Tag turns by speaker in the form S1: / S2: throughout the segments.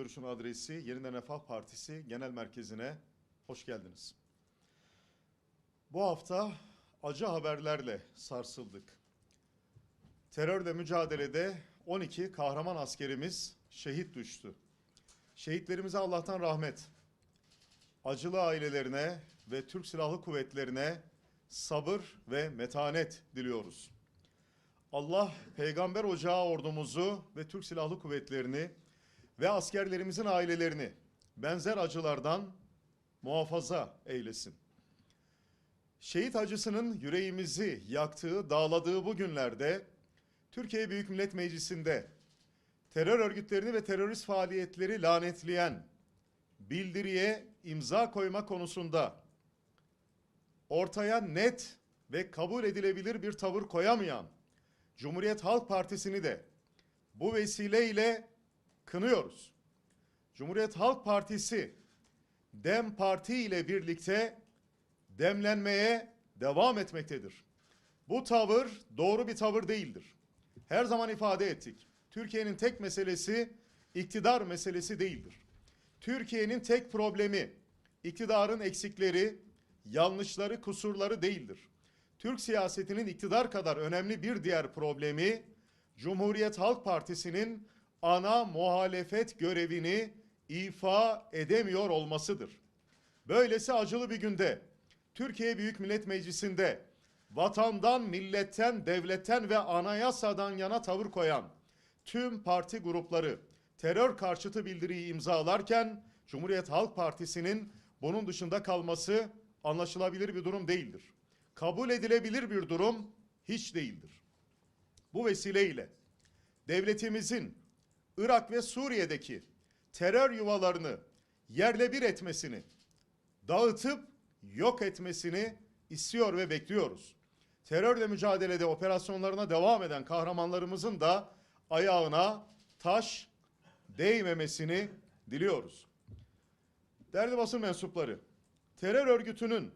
S1: Görüş'ün adresi Yeniden Refah Partisi Genel Merkezi'ne hoş geldiniz. Bu hafta acı haberlerle sarsıldık. Terörle mücadelede 12 kahraman askerimiz şehit düştü. Şehitlerimize Allah'tan rahmet, acılı ailelerine ve Türk Silahlı Kuvvetlerine sabır ve metanet diliyoruz. Allah peygamber ocağı ordumuzu ve Türk Silahlı Kuvvetlerini ve askerlerimizin ailelerini benzer acılardan muhafaza eylesin. Şehit acısının yüreğimizi yaktığı, dağladığı bu günlerde Türkiye Büyük Millet Meclisi'nde terör örgütlerini ve terörist faaliyetleri lanetleyen bildiriye imza koyma konusunda ortaya net ve kabul edilebilir bir tavır koyamayan Cumhuriyet Halk Partisi'ni de bu vesileyle kınıyoruz. Cumhuriyet Halk Partisi Dem Parti ile birlikte demlenmeye devam etmektedir. Bu tavır doğru bir tavır değildir. Her zaman ifade ettik. Türkiye'nin tek meselesi iktidar meselesi değildir. Türkiye'nin tek problemi iktidarın eksikleri, yanlışları, kusurları değildir. Türk siyasetinin iktidar kadar önemli bir diğer problemi Cumhuriyet Halk Partisi'nin ana muhalefet görevini ifa edemiyor olmasıdır. Böylesi acılı bir günde Türkiye Büyük Millet Meclisi'nde vatandan, milletten, devletten ve anayasadan yana tavır koyan tüm parti grupları terör karşıtı bildiriyi imzalarken Cumhuriyet Halk Partisi'nin bunun dışında kalması anlaşılabilir bir durum değildir. Kabul edilebilir bir durum hiç değildir. Bu vesileyle devletimizin Irak ve Suriye'deki terör yuvalarını yerle bir etmesini, dağıtıp yok etmesini istiyor ve bekliyoruz. Terörle mücadelede operasyonlarına devam eden kahramanlarımızın da ayağına taş değmemesini diliyoruz. Değerli basın mensupları, terör örgütünün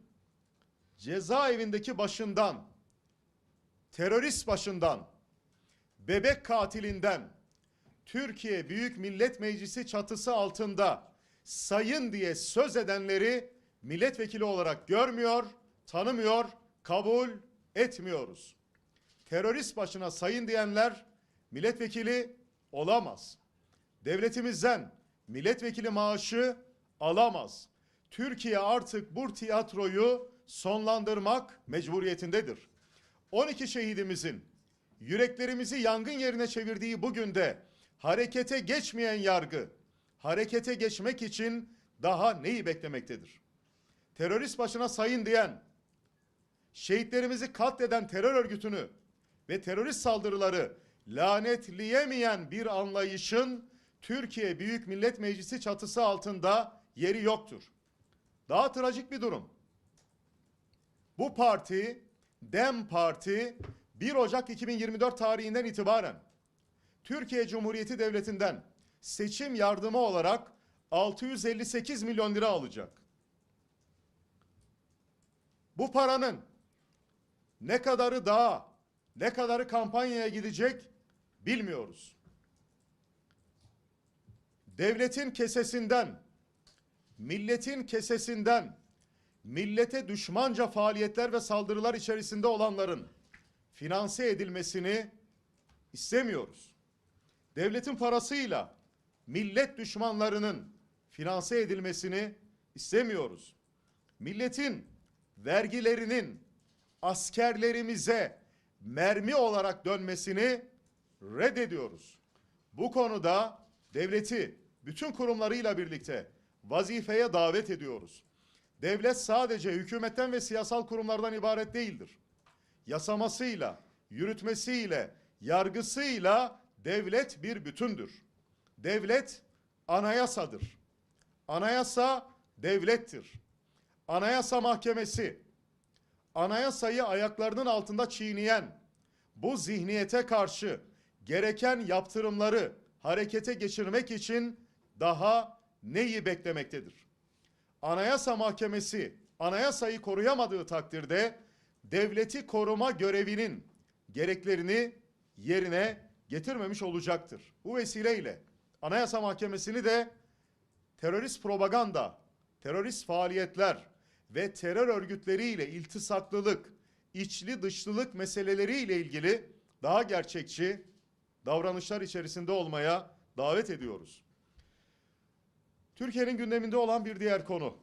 S1: cezaevindeki başından, terörist başından, bebek katilinden, Türkiye Büyük Millet Meclisi çatısı altında sayın diye söz edenleri milletvekili olarak görmüyor, tanımıyor, kabul etmiyoruz. Terörist başına sayın diyenler milletvekili olamaz. Devletimizden milletvekili maaşı alamaz. Türkiye artık bu tiyatroyu sonlandırmak mecburiyetindedir. 12 şehidimizin yüreklerimizi yangın yerine çevirdiği bugün de harekete geçmeyen yargı, harekete geçmek için daha neyi beklemektedir? Terörist başına sayın diyen, şehitlerimizi katleden terör örgütünü ve terörist saldırıları lanetleyemeyen bir anlayışın Türkiye Büyük Millet Meclisi çatısı altında yeri yoktur. Daha trajik bir durum. Bu parti, Dem Parti 1 Ocak 2024 tarihinden itibaren Türkiye Cumhuriyeti Devleti'nden seçim yardımı olarak 658 milyon lira alacak. Bu paranın ne kadarı daha, ne kadarı kampanyaya gidecek bilmiyoruz. Devletin kesesinden, milletin kesesinden, millete düşmanca faaliyetler ve saldırılar içerisinde olanların finanse edilmesini istemiyoruz. Devletin parasıyla millet düşmanlarının finanse edilmesini istemiyoruz. Milletin vergilerinin askerlerimize mermi olarak dönmesini reddediyoruz. Bu konuda devleti bütün kurumlarıyla birlikte vazifeye davet ediyoruz. Devlet sadece hükümetten ve siyasal kurumlardan ibaret değildir. Yasamasıyla, yürütmesiyle, yargısıyla devlet bir bütündür. Devlet anayasadır. Anayasa devlettir. Anayasa Mahkemesi anayasayı ayaklarının altında çiğneyen bu zihniyete karşı gereken yaptırımları harekete geçirmek için daha neyi beklemektedir? Anayasa Mahkemesi anayasayı koruyamadığı takdirde devleti koruma görevinin gereklerini yerine getirmemiş olacaktır. Bu vesileyle Anayasa Mahkemesi'ni de terörist propaganda, terörist faaliyetler ve terör örgütleriyle iltisaklılık, içli dışlılık meseleleriyle ilgili daha gerçekçi davranışlar içerisinde olmaya davet ediyoruz. Türkiye'nin gündeminde olan bir diğer konu.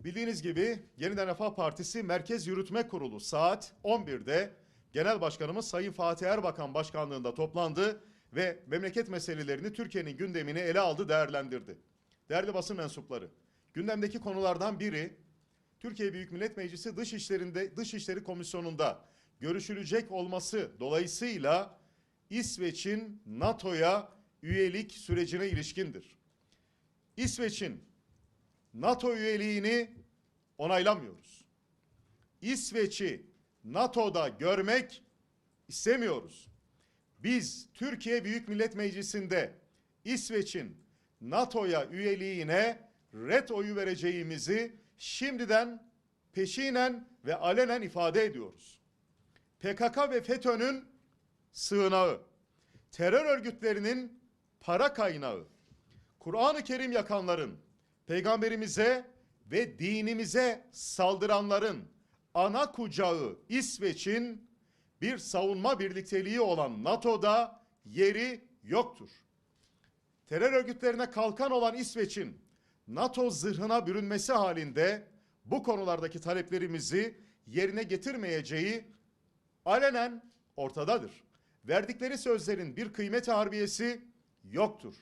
S1: Bildiğiniz gibi Yeniden Refah Partisi Merkez Yürütme Kurulu saat 11'de Genel Başkanımız Sayın Fatih Erbakan başkanlığında toplandı ve memleket meselelerini Türkiye'nin gündemini ele aldı, değerlendirdi. Değerli basın mensupları, gündemdeki konulardan biri Türkiye Büyük Millet Meclisi Dışişlerinde Dışişleri Komisyonu'nda görüşülecek olması dolayısıyla İsveç'in NATO'ya üyelik sürecine ilişkindir. İsveç'in NATO üyeliğini onaylamıyoruz. İsveç'i NATO'da görmek istemiyoruz. Biz Türkiye Büyük Millet Meclisi'nde İsveç'in NATO'ya üyeliğine ret oyu vereceğimizi şimdiden peşinen ve alenen ifade ediyoruz. PKK ve FETÖ'nün sığınağı, terör örgütlerinin para kaynağı, Kur'an-ı Kerim yakanların, peygamberimize ve dinimize saldıranların ana kucağı İsveç'in bir savunma birlikteliği olan NATO'da yeri yoktur. Terör örgütlerine kalkan olan İsveç'in NATO zırhına bürünmesi halinde bu konulardaki taleplerimizi yerine getirmeyeceği alenen ortadadır. Verdikleri sözlerin bir kıymeti harbiyesi yoktur.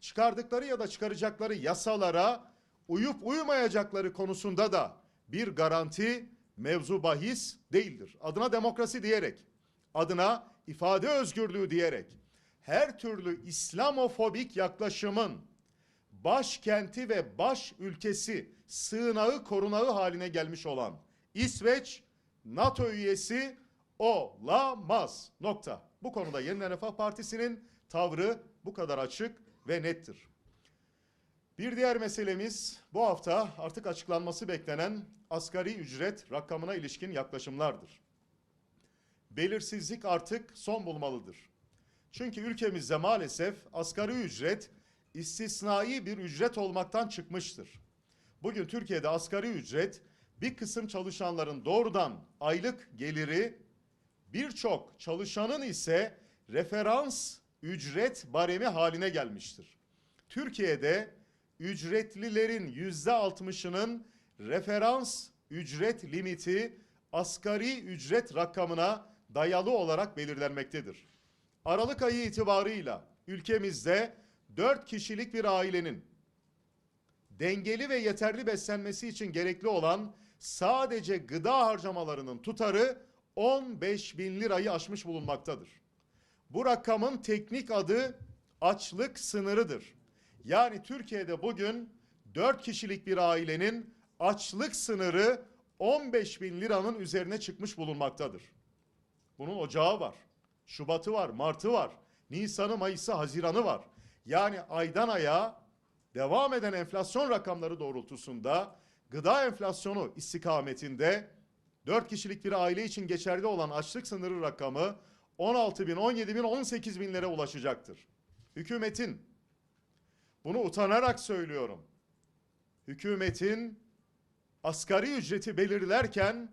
S1: Çıkardıkları ya da çıkaracakları yasalara uyup uymayacakları konusunda da bir garanti mevzu bahis değildir. Adına demokrasi diyerek, adına ifade özgürlüğü diyerek her türlü İslamofobik yaklaşımın başkenti ve baş ülkesi sığınağı korunağı haline gelmiş olan İsveç NATO üyesi olamaz. Nokta. Bu konuda Yeniden Refah Partisi'nin tavrı bu kadar açık ve nettir. Bir diğer meselemiz bu hafta artık açıklanması beklenen asgari ücret rakamına ilişkin yaklaşımlardır. Belirsizlik artık son bulmalıdır. Çünkü ülkemizde maalesef asgari ücret istisnai bir ücret olmaktan çıkmıştır. Bugün Türkiye'de asgari ücret bir kısım çalışanların doğrudan aylık geliri, birçok çalışanın ise referans ücret baremi haline gelmiştir. Türkiye'de ücretlilerin yüzde altmışının referans ücret limiti asgari ücret rakamına dayalı olarak belirlenmektedir. Aralık ayı itibarıyla ülkemizde 4 kişilik bir ailenin dengeli ve yeterli beslenmesi için gerekli olan sadece gıda harcamalarının tutarı 15 bin lirayı aşmış bulunmaktadır. Bu rakamın teknik adı açlık sınırıdır. Yani Türkiye'de bugün 4 kişilik bir ailenin açlık sınırı 15 bin liranın üzerine çıkmış bulunmaktadır. Bunun ocağı var, Şubat'ı var, Mart'ı var, Nisan'ı, Mayıs'ı, Haziran'ı var. Yani aydan aya devam eden enflasyon rakamları doğrultusunda gıda enflasyonu istikametinde 4 kişilik bir aile için geçerli olan açlık sınırı rakamı 16 bin, 17 bin, 18 binlere ulaşacaktır. Hükümetin, bunu utanarak söylüyorum, hükümetin asgari ücreti belirlerken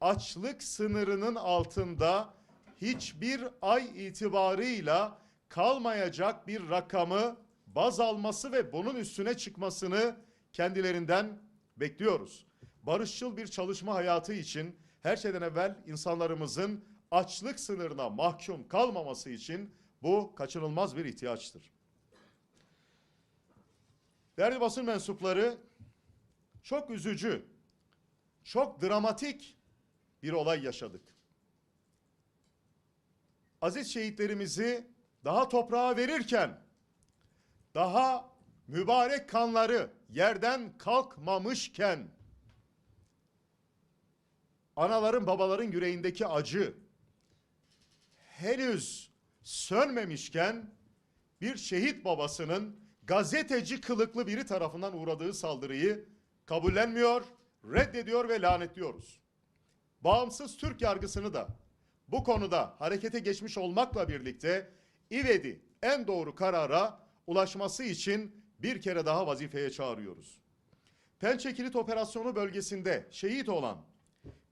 S1: açlık sınırının altında hiçbir ay itibarıyla kalmayacak bir rakamı baz alması ve bunun üstüne çıkmasını kendilerinden bekliyoruz. Barışçıl bir çalışma hayatı için her şeyden evvel insanlarımızın açlık sınırına mahkum kalmaması için bu kaçınılmaz bir ihtiyaçtır. Değerli basın mensupları çok üzücü, çok dramatik bir olay yaşadık. Aziz şehitlerimizi daha toprağa verirken daha mübarek kanları yerden kalkmamışken anaların babaların yüreğindeki acı henüz sönmemişken bir şehit babasının gazeteci kılıklı biri tarafından uğradığı saldırıyı kabullenmiyor, reddediyor ve lanetliyoruz. Bağımsız Türk yargısını da bu konuda harekete geçmiş olmakla birlikte İvedi en doğru karara ulaşması için bir kere daha vazifeye çağırıyoruz. Pençe Kilit Operasyonu bölgesinde şehit olan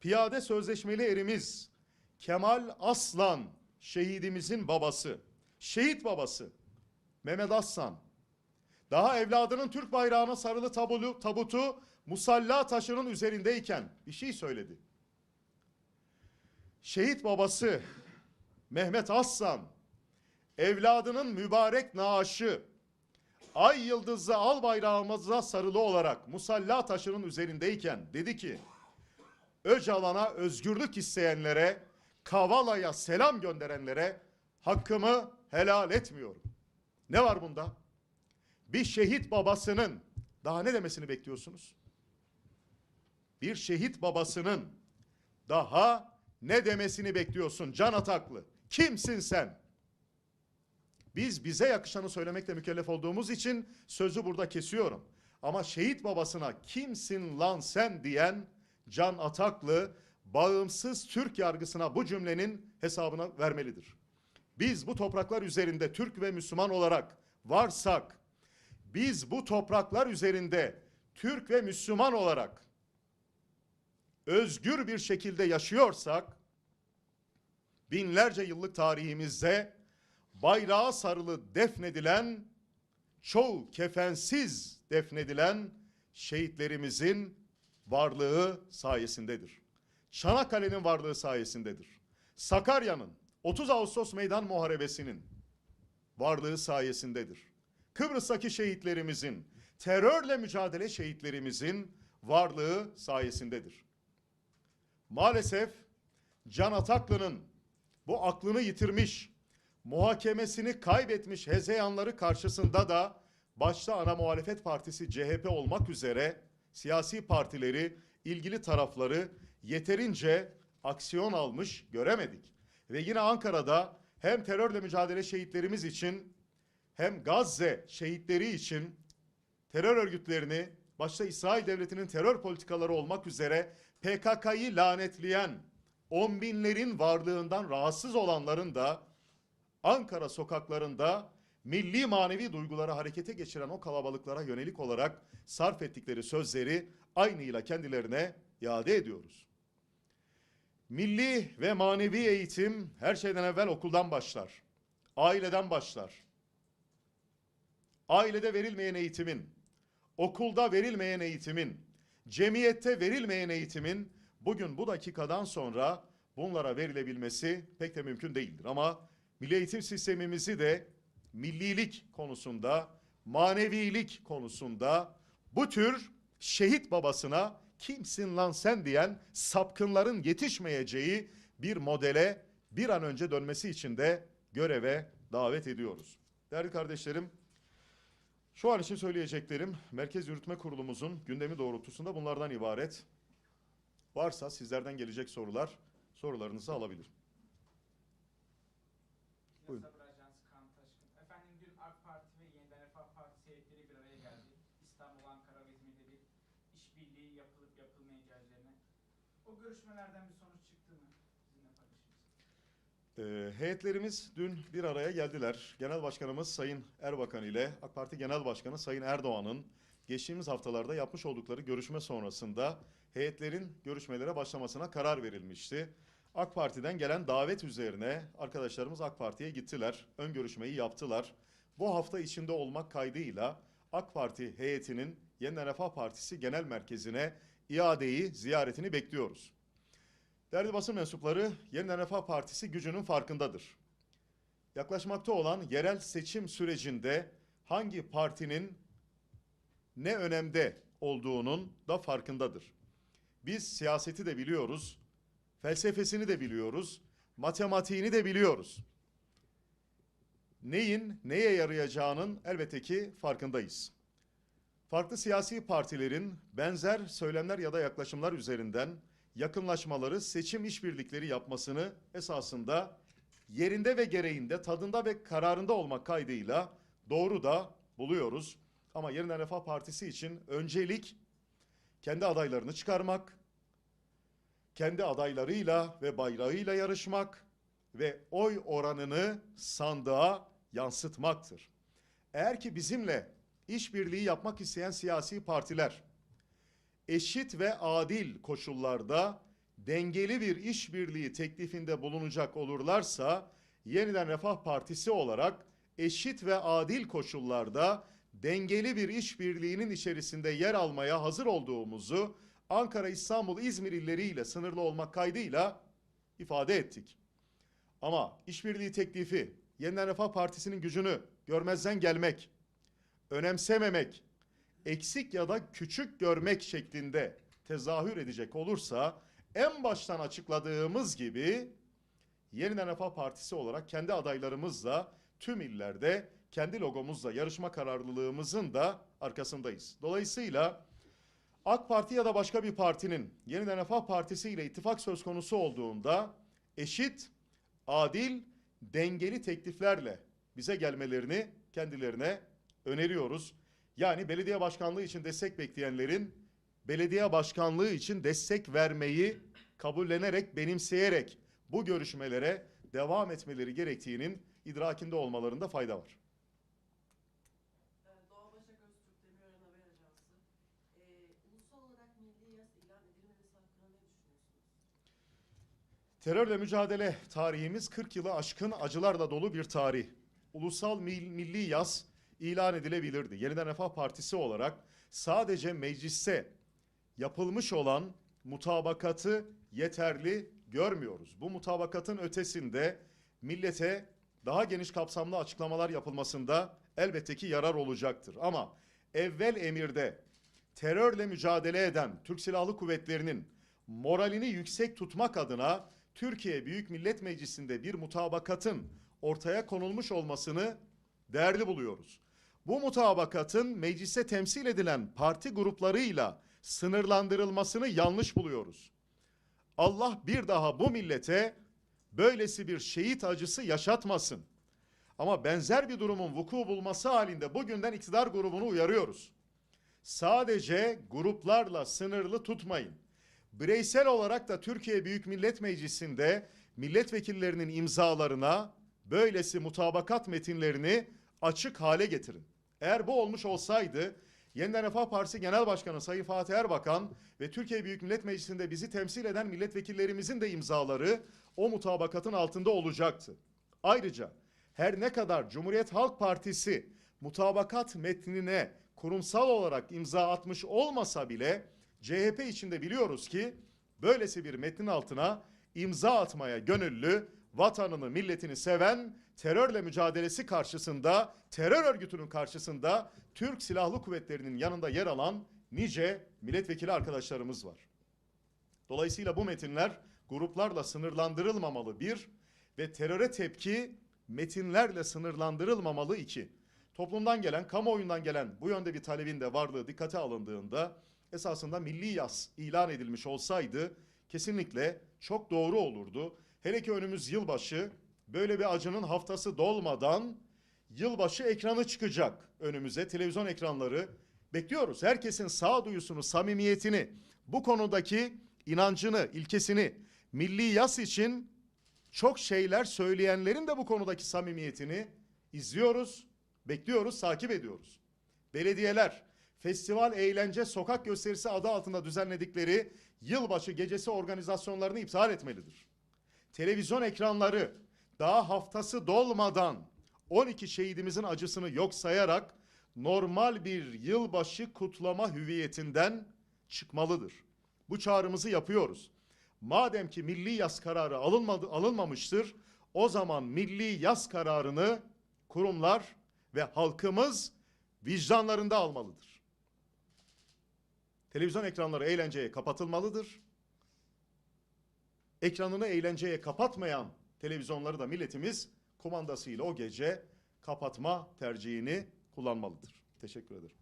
S1: piyade sözleşmeli erimiz Kemal Aslan şehidimizin babası, şehit babası Mehmet Aslan daha evladının Türk bayrağına sarılı tabulu, tabutu musalla taşının üzerindeyken bir şey söyledi. Şehit babası Mehmet Aslan evladının mübarek naaşı ay yıldızlı al bayrağımıza sarılı olarak musalla taşının üzerindeyken dedi ki Öcalan'a özgürlük isteyenlere Kavala'ya selam gönderenlere hakkımı helal etmiyorum. Ne var bunda? Bir şehit babasının daha ne demesini bekliyorsunuz? Bir şehit babasının daha ne demesini bekliyorsun Can Ataklı? Kimsin sen? Biz bize yakışanı söylemekle mükellef olduğumuz için sözü burada kesiyorum. Ama şehit babasına kimsin lan sen diyen Can Ataklı bağımsız Türk yargısına bu cümlenin hesabını vermelidir. Biz bu topraklar üzerinde Türk ve Müslüman olarak varsak, biz bu topraklar üzerinde Türk ve Müslüman olarak özgür bir şekilde yaşıyorsak, binlerce yıllık tarihimizde bayrağa sarılı defnedilen, çoğu kefensiz defnedilen şehitlerimizin varlığı sayesindedir. Çanakkale'nin varlığı sayesindedir. Sakarya'nın 30 Ağustos Meydan Muharebesi'nin varlığı sayesindedir. Kıbrıs'taki şehitlerimizin, terörle mücadele şehitlerimizin varlığı sayesindedir. Maalesef Can Ataklı'nın bu aklını yitirmiş, muhakemesini kaybetmiş hezeyanları karşısında da başta ana muhalefet partisi CHP olmak üzere siyasi partileri, ilgili tarafları yeterince aksiyon almış göremedik. Ve yine Ankara'da hem terörle mücadele şehitlerimiz için hem Gazze şehitleri için terör örgütlerini başta İsrail devletinin terör politikaları olmak üzere PKK'yı lanetleyen on binlerin varlığından rahatsız olanların da Ankara sokaklarında milli manevi duyguları harekete geçiren o kalabalıklara yönelik olarak sarf ettikleri sözleri aynıyla kendilerine iade ediyoruz. Milli ve manevi eğitim her şeyden evvel okuldan başlar. Aileden başlar. Ailede verilmeyen eğitimin, okulda verilmeyen eğitimin, cemiyette verilmeyen eğitimin bugün bu dakikadan sonra bunlara verilebilmesi pek de mümkün değildir. Ama milli eğitim sistemimizi de millilik konusunda, manevilik konusunda bu tür şehit babasına kimsin lan sen diyen sapkınların yetişmeyeceği bir modele bir an önce dönmesi için de göreve davet ediyoruz. Değerli kardeşlerim, şu an için söyleyeceklerim Merkez Yürütme Kurulumuzun gündemi doğrultusunda bunlardan ibaret. Varsa sizlerden gelecek sorular, sorularınızı alabilirim. Buyurun.
S2: Efendim dün AK Parti ve Yeniden Refah Partisi heyetleri bir araya geldi. İstanbul, Ankara ve İzmir'de bir işbirliği yapılıp yapılmayacağı üzerine. O görüşmelerden bir sonuç çıktı mı? Sizinle paylaşır
S1: Ee, heyetlerimiz dün bir araya geldiler. Genel Başkanımız Sayın Erbakan ile AK Parti Genel Başkanı Sayın Erdoğan'ın geçtiğimiz haftalarda yapmış oldukları görüşme sonrasında heyetlerin görüşmelere başlamasına karar verilmişti. AK Parti'den gelen davet üzerine arkadaşlarımız AK Parti'ye gittiler. Ön görüşmeyi yaptılar. Bu hafta içinde olmak kaydıyla AK Parti heyetinin Yeniden Refah Partisi Genel Merkezi'ne iadeyi, ziyaretini bekliyoruz. Değerli basın mensupları, Yeniden Refah Partisi gücünün farkındadır. Yaklaşmakta olan yerel seçim sürecinde hangi partinin ne önemde olduğunun da farkındadır. Biz siyaseti de biliyoruz, felsefesini de biliyoruz, matematiğini de biliyoruz. Neyin neye yarayacağının elbette ki farkındayız. Farklı siyasi partilerin benzer söylemler ya da yaklaşımlar üzerinden yakınlaşmaları, seçim işbirlikleri yapmasını esasında yerinde ve gereğinde, tadında ve kararında olmak kaydıyla doğru da buluyoruz. Ama Yeniden Refah Partisi için öncelik kendi adaylarını çıkarmak, kendi adaylarıyla ve bayrağıyla yarışmak ve oy oranını sandığa yansıtmaktır. Eğer ki bizimle işbirliği yapmak isteyen siyasi partiler eşit ve adil koşullarda dengeli bir işbirliği teklifinde bulunacak olurlarsa yeniden Refah Partisi olarak eşit ve adil koşullarda dengeli bir işbirliğinin içerisinde yer almaya hazır olduğumuzu Ankara, İstanbul, İzmir illeriyle sınırlı olmak kaydıyla ifade ettik. Ama işbirliği teklifi Yeniden Refah Partisi'nin gücünü görmezden gelmek, önemsememek, eksik ya da küçük görmek şeklinde tezahür edecek olursa en baştan açıkladığımız gibi Yeniden Refah Partisi olarak kendi adaylarımızla tüm illerde kendi logomuzla yarışma kararlılığımızın da arkasındayız. Dolayısıyla AK Parti ya da başka bir partinin Yeniden Refah Partisi ile ittifak söz konusu olduğunda eşit, adil, dengeli tekliflerle bize gelmelerini kendilerine öneriyoruz. Yani belediye başkanlığı için destek bekleyenlerin belediye başkanlığı için destek vermeyi kabullenerek, benimseyerek bu görüşmelere devam etmeleri gerektiğinin idrakinde olmalarında fayda var.
S3: Ee?
S1: Terörle mücadele tarihimiz 40 yılı aşkın acılarla dolu bir tarih. Ulusal mil- milli yas ilan edilebilirdi. Yeniden Refah Partisi olarak sadece mecliste yapılmış olan mutabakatı yeterli görmüyoruz. Bu mutabakatın ötesinde millete daha geniş kapsamlı açıklamalar yapılmasında elbette ki yarar olacaktır. Ama evvel emirde terörle mücadele eden Türk Silahlı Kuvvetleri'nin moralini yüksek tutmak adına Türkiye Büyük Millet Meclisi'nde bir mutabakatın ortaya konulmuş olmasını değerli buluyoruz. Bu mutabakatın mecliste temsil edilen parti gruplarıyla sınırlandırılmasını yanlış buluyoruz. Allah bir daha bu millete böylesi bir şehit acısı yaşatmasın. Ama benzer bir durumun vuku bulması halinde bugünden iktidar grubunu uyarıyoruz. Sadece gruplarla sınırlı tutmayın. Bireysel olarak da Türkiye Büyük Millet Meclisi'nde milletvekillerinin imzalarına böylesi mutabakat metinlerini açık hale getirin. Eğer bu olmuş olsaydı Yeniden Refah Partisi Genel Başkanı Sayın Fatih Erbakan ve Türkiye Büyük Millet Meclisi'nde bizi temsil eden milletvekillerimizin de imzaları o mutabakatın altında olacaktı. Ayrıca her ne kadar Cumhuriyet Halk Partisi mutabakat metnine kurumsal olarak imza atmış olmasa bile CHP içinde biliyoruz ki böylesi bir metnin altına imza atmaya gönüllü, vatanını, milletini seven, terörle mücadelesi karşısında, terör örgütünün karşısında Türk Silahlı Kuvvetleri'nin yanında yer alan nice milletvekili arkadaşlarımız var. Dolayısıyla bu metinler gruplarla sınırlandırılmamalı bir ve teröre tepki metinlerle sınırlandırılmamalı iki. Toplumdan gelen, kamuoyundan gelen bu yönde bir talebin de varlığı dikkate alındığında esasında milli yas ilan edilmiş olsaydı kesinlikle çok doğru olurdu. Hele ki önümüz yılbaşı böyle bir acının haftası dolmadan yılbaşı ekranı çıkacak önümüze televizyon ekranları bekliyoruz. Herkesin sağduyusunu, samimiyetini, bu konudaki inancını, ilkesini milli yas için çok şeyler söyleyenlerin de bu konudaki samimiyetini izliyoruz, bekliyoruz, takip ediyoruz. Belediyeler, festival, eğlence, sokak gösterisi adı altında düzenledikleri yılbaşı gecesi organizasyonlarını iptal etmelidir. Televizyon ekranları daha haftası dolmadan 12 şehidimizin acısını yok sayarak normal bir yılbaşı kutlama hüviyetinden çıkmalıdır. Bu çağrımızı yapıyoruz. Madem ki milli yas kararı alınmadı, alınmamıştır, o zaman milli yas kararını kurumlar ve halkımız vicdanlarında almalıdır. Televizyon ekranları eğlenceye kapatılmalıdır. Ekranını eğlenceye kapatmayan televizyonları da milletimiz kumandasıyla o gece kapatma tercihini kullanmalıdır. Teşekkür ederim.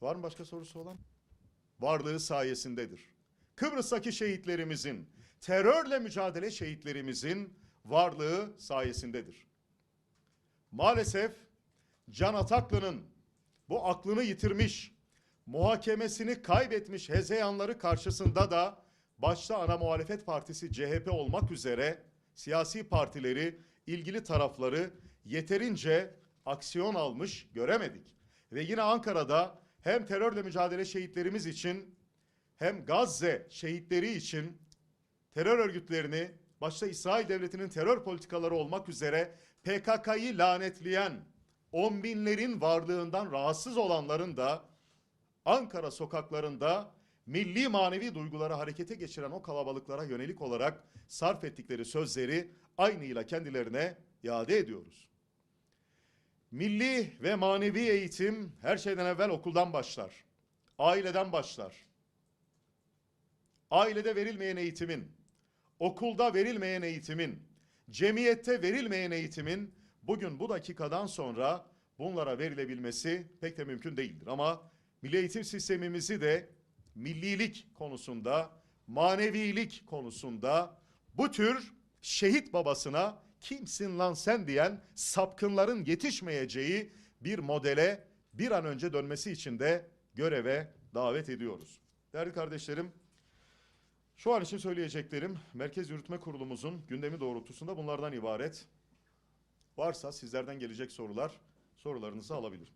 S1: Var mı başka sorusu olan? Varlığı sayesindedir. Kıbrıs'taki şehitlerimizin, terörle mücadele şehitlerimizin varlığı sayesindedir. Maalesef Can Ataklı'nın bu aklını yitirmiş, muhakemesini kaybetmiş hezeyanları karşısında da başta ana muhalefet partisi CHP olmak üzere siyasi partileri ilgili tarafları yeterince aksiyon almış göremedik. Ve yine Ankara'da hem terörle mücadele şehitlerimiz için hem Gazze şehitleri için terör örgütlerini başta İsrail devletinin terör politikaları olmak üzere PKK'yı lanetleyen on binlerin varlığından rahatsız olanların da Ankara sokaklarında milli manevi duyguları harekete geçiren o kalabalıklara yönelik olarak sarf ettikleri sözleri aynıyla kendilerine iade ediyoruz. Milli ve manevi eğitim her şeyden evvel okuldan başlar. Aileden başlar. Ailede verilmeyen eğitimin, okulda verilmeyen eğitimin, cemiyette verilmeyen eğitimin bugün bu dakikadan sonra bunlara verilebilmesi pek de mümkün değildir. Ama milli eğitim sistemimizi de millilik konusunda, manevilik konusunda bu tür şehit babasına kimsin lan sen diyen sapkınların yetişmeyeceği bir modele bir an önce dönmesi için de göreve davet ediyoruz. Değerli kardeşlerim, şu an için söyleyeceklerim Merkez Yürütme Kurulumuzun gündemi doğrultusunda bunlardan ibaret. Varsa sizlerden gelecek sorular, sorularınızı alabilirim.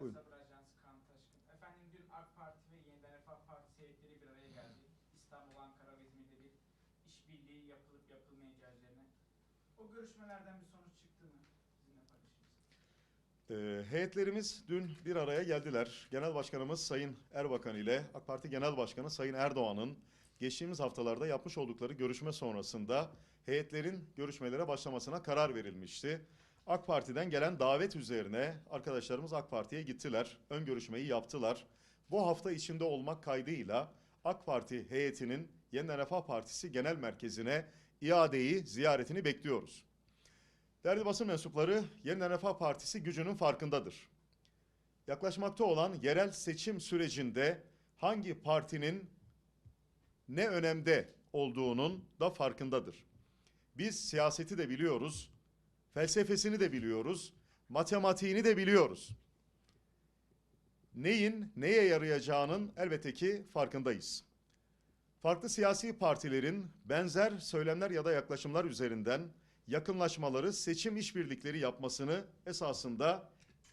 S1: Buyurun.
S2: Yasa Ajansı Kaan Taşkın. Efendim dün AK Parti ve Yeniden Refah Partisi heyetleri bir araya geldi. İstanbul, Ankara ve İzmir'de bir işbirliği yapılıp yapılmayacağı üzerine. O görüşmelerden bir sonuç çıktı mı? Sizinle paylaşır mısınız?
S1: Ee, heyetlerimiz dün bir araya geldiler. Genel Başkanımız Sayın Erbakan ile AK Parti Genel Başkanı Sayın Erdoğan'ın geçtiğimiz haftalarda yapmış oldukları görüşme sonrasında heyetlerin görüşmelere başlamasına karar verilmişti. AK Parti'den gelen davet üzerine arkadaşlarımız AK Parti'ye gittiler. Ön görüşmeyi yaptılar. Bu hafta içinde olmak kaydıyla AK Parti heyetinin Yeniden Refah Partisi Genel Merkezi'ne iadeyi, ziyaretini bekliyoruz. Değerli basın mensupları, Yeniden Refah Partisi gücünün farkındadır. Yaklaşmakta olan yerel seçim sürecinde hangi partinin ne önemde olduğunun da farkındadır. Biz siyaseti de biliyoruz, felsefesini de biliyoruz, matematiğini de biliyoruz. Neyin neye yarayacağının elbette ki farkındayız. Farklı siyasi partilerin benzer söylemler ya da yaklaşımlar üzerinden yakınlaşmaları, seçim işbirlikleri yapmasını esasında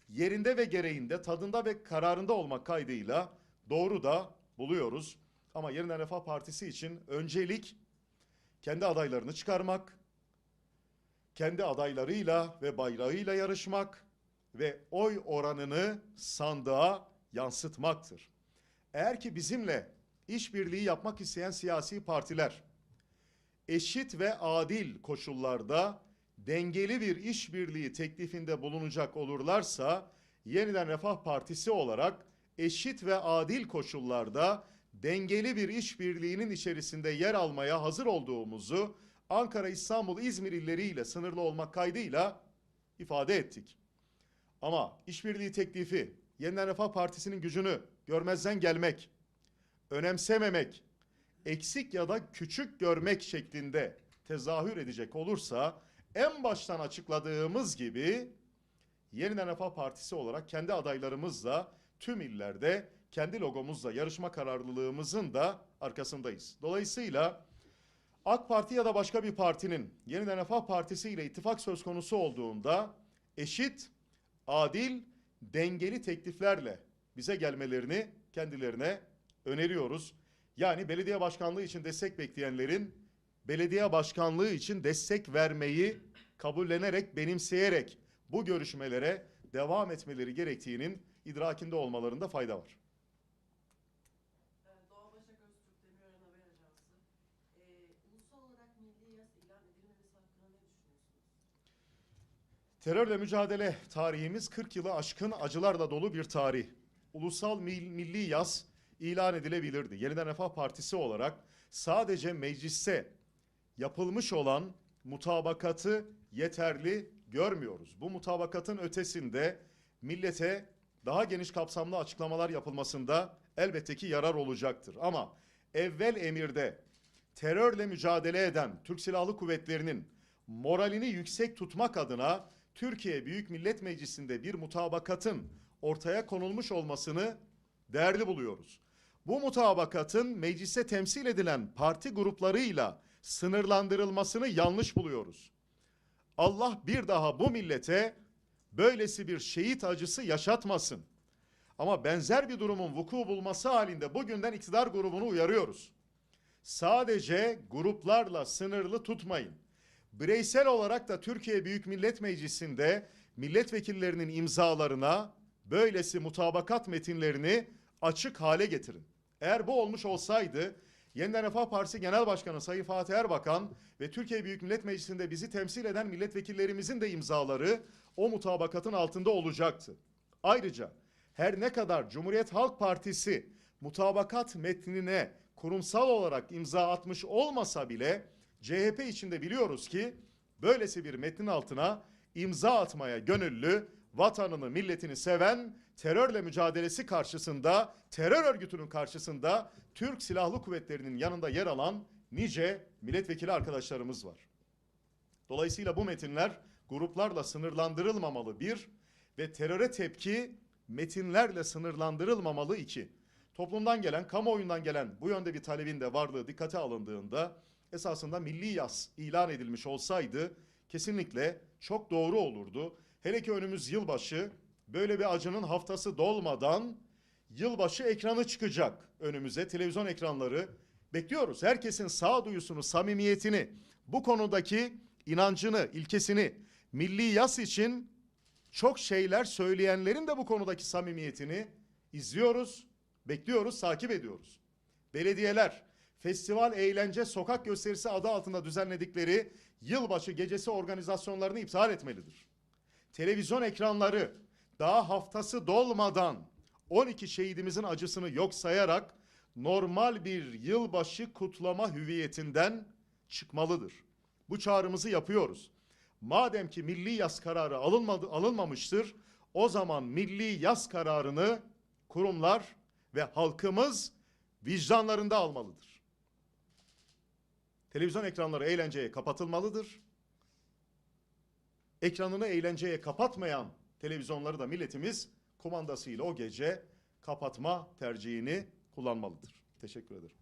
S1: yerinde ve gereğinde, tadında ve kararında olmak kaydıyla doğru da buluyoruz. Ama Yeniden Refah Partisi için öncelik kendi adaylarını çıkarmak, kendi adaylarıyla ve bayrağıyla yarışmak ve oy oranını sandığa yansıtmaktır. Eğer ki bizimle işbirliği yapmak isteyen siyasi partiler eşit ve adil koşullarda dengeli bir işbirliği teklifinde bulunacak olurlarsa yeniden Refah Partisi olarak eşit ve adil koşullarda dengeli bir işbirliğinin içerisinde yer almaya hazır olduğumuzu Ankara, İstanbul, İzmir illeriyle sınırlı olmak kaydıyla ifade ettik. Ama işbirliği teklifi Yeniden Refah Partisi'nin gücünü görmezden gelmek, önemsememek, eksik ya da küçük görmek şeklinde tezahür edecek olursa en baştan açıkladığımız gibi Yeniden Refah Partisi olarak kendi adaylarımızla tüm illerde kendi logomuzla yarışma kararlılığımızın da arkasındayız. Dolayısıyla AK Parti ya da başka bir partinin Yeniden Refah Partisi ile ittifak söz konusu olduğunda eşit, adil, dengeli tekliflerle bize gelmelerini kendilerine öneriyoruz. Yani belediye başkanlığı için destek bekleyenlerin belediye başkanlığı için destek vermeyi kabullenerek, benimseyerek bu görüşmelere devam etmeleri gerektiğinin idrakinde olmalarında fayda var.
S3: Ee?
S1: Terörle mücadele tarihimiz 40 yılı aşkın acılarla dolu bir tarih. Ulusal mil- milli yaz ilan edilebilirdi. Yeniden Refah Partisi olarak sadece mecliste yapılmış olan mutabakatı yeterli görmüyoruz. Bu mutabakatın ötesinde millete daha geniş kapsamlı açıklamalar yapılmasında elbette ki yarar olacaktır. Ama evvel emirde terörle mücadele eden Türk Silahlı Kuvvetleri'nin moralini yüksek tutmak adına Türkiye Büyük Millet Meclisi'nde bir mutabakatın ortaya konulmuş olmasını değerli buluyoruz. Bu mutabakatın mecliste temsil edilen parti gruplarıyla sınırlandırılmasını yanlış buluyoruz. Allah bir daha bu millete böylesi bir şehit acısı yaşatmasın. Ama benzer bir durumun vuku bulması halinde bugünden iktidar grubunu uyarıyoruz. Sadece gruplarla sınırlı tutmayın. Bireysel olarak da Türkiye Büyük Millet Meclisi'nde milletvekillerinin imzalarına böylesi mutabakat metinlerini açık hale getirin. Eğer bu olmuş olsaydı Yeniden Refah Partisi Genel Başkanı Sayın Fatih Erbakan ve Türkiye Büyük Millet Meclisi'nde bizi temsil eden milletvekillerimizin de imzaları o mutabakatın altında olacaktı. Ayrıca her ne kadar Cumhuriyet Halk Partisi mutabakat metnine kurumsal olarak imza atmış olmasa bile CHP içinde biliyoruz ki böylesi bir metnin altına imza atmaya gönüllü, vatanını, milletini seven, terörle mücadelesi karşısında, terör örgütünün karşısında Türk Silahlı Kuvvetleri'nin yanında yer alan nice milletvekili arkadaşlarımız var. Dolayısıyla bu metinler gruplarla sınırlandırılmamalı bir ve teröre tepki metinlerle sınırlandırılmamalı iki. Toplumdan gelen, kamuoyundan gelen bu yönde bir talebin de varlığı dikkate alındığında esasında milli yas ilan edilmiş olsaydı kesinlikle çok doğru olurdu. Hele ki önümüz yılbaşı böyle bir acının haftası dolmadan yılbaşı ekranı çıkacak önümüze televizyon ekranları bekliyoruz. Herkesin sağduyusunu, samimiyetini, bu konudaki inancını, ilkesini milli yas için çok şeyler söyleyenlerin de bu konudaki samimiyetini izliyoruz, bekliyoruz, takip ediyoruz. Belediyeler, festival, eğlence, sokak gösterisi adı altında düzenledikleri yılbaşı gecesi organizasyonlarını iptal etmelidir. Televizyon ekranları daha haftası dolmadan 12 şehidimizin acısını yok sayarak normal bir yılbaşı kutlama hüviyetinden çıkmalıdır. Bu çağrımızı yapıyoruz. Madem ki milli yas kararı alınmadı, alınmamıştır, o zaman milli yas kararını kurumlar ve halkımız vicdanlarında almalıdır. Televizyon ekranları eğlenceye kapatılmalıdır. Ekranını eğlenceye kapatmayan televizyonları da milletimiz kumandasıyla o gece kapatma tercihini kullanmalıdır. Teşekkür ederim.